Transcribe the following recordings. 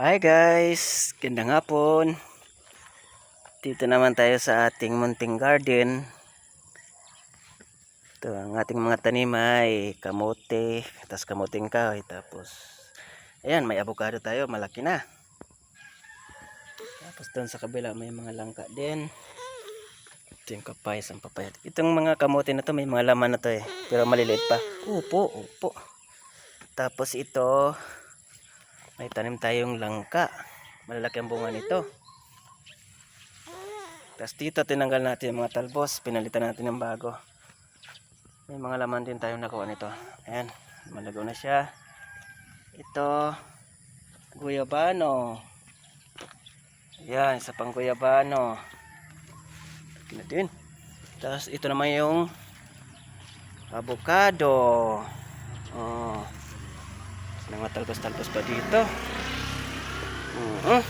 Hi guys, gandang hapon. Dito naman tayo sa ating munting garden. Ito ang ating mga tanim ay kamote, tapos kamuting kahoy, tapos ayan, may avocado tayo, malaki na. Tapos doon sa kabila may mga langka din. Ito yung kapayas ang papaya. Itong mga kamote na to may mga laman na to eh, pero maliliit pa. Upo, upo. Tapos ito, may tanim tayong langka. Malalaki ang bunga nito. Tapos dito tinanggal natin yung mga talbos. Pinalitan natin ng bago. May mga laman din tayong nakuha nito. Ayan. Malago na siya. Ito. Guyabano. Ayan. Isa pang guyabano. Natin. Tapos ito naman yung avocado. Mga talbos-talbos pa dito. Mhm.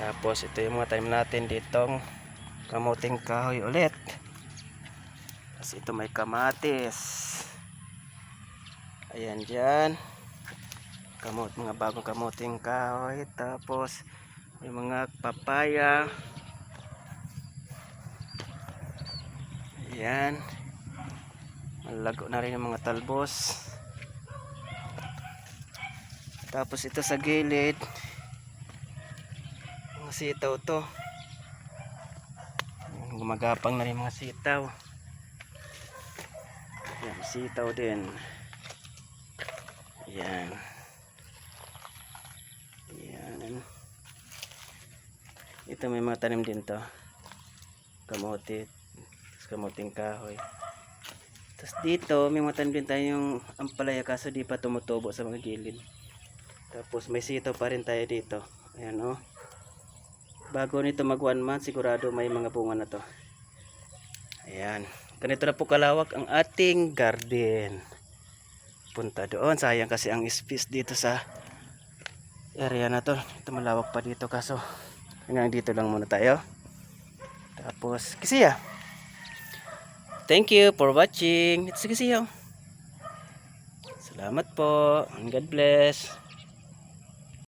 Tapos ito yung mga time natin ditong kamuting kahoy ulit. Tapos ito may kamatis. Ayan dyan. Kamot, mga bagong kamuting kahoy. Tapos may mga papaya. Ayan. Malago na rin yung mga talbos. Tapos ito sa gilid. Mga sitaw to. Gumagapang na rin mga sitaw. Yan, sitaw din. Yan. Yan. Ito may mga tanim din to. Kamote. Tapos kamuting kahoy. Tapos dito, may mga tanim din tayong ampalaya kaso di pa tumutubo sa mga gilid. Tapos may sitaw pa rin tayo dito. Ayan oh. Bago nito mag one month, sigurado may mga bunga na to. Ayan. Ganito na po kalawak ang ating garden. Punta doon. Sayang kasi ang space dito sa area na to. Ito malawak pa dito kaso hanggang dito lang muna tayo. Tapos, kisiya. Thank you for watching. It's kisiya. Salamat po. And God bless.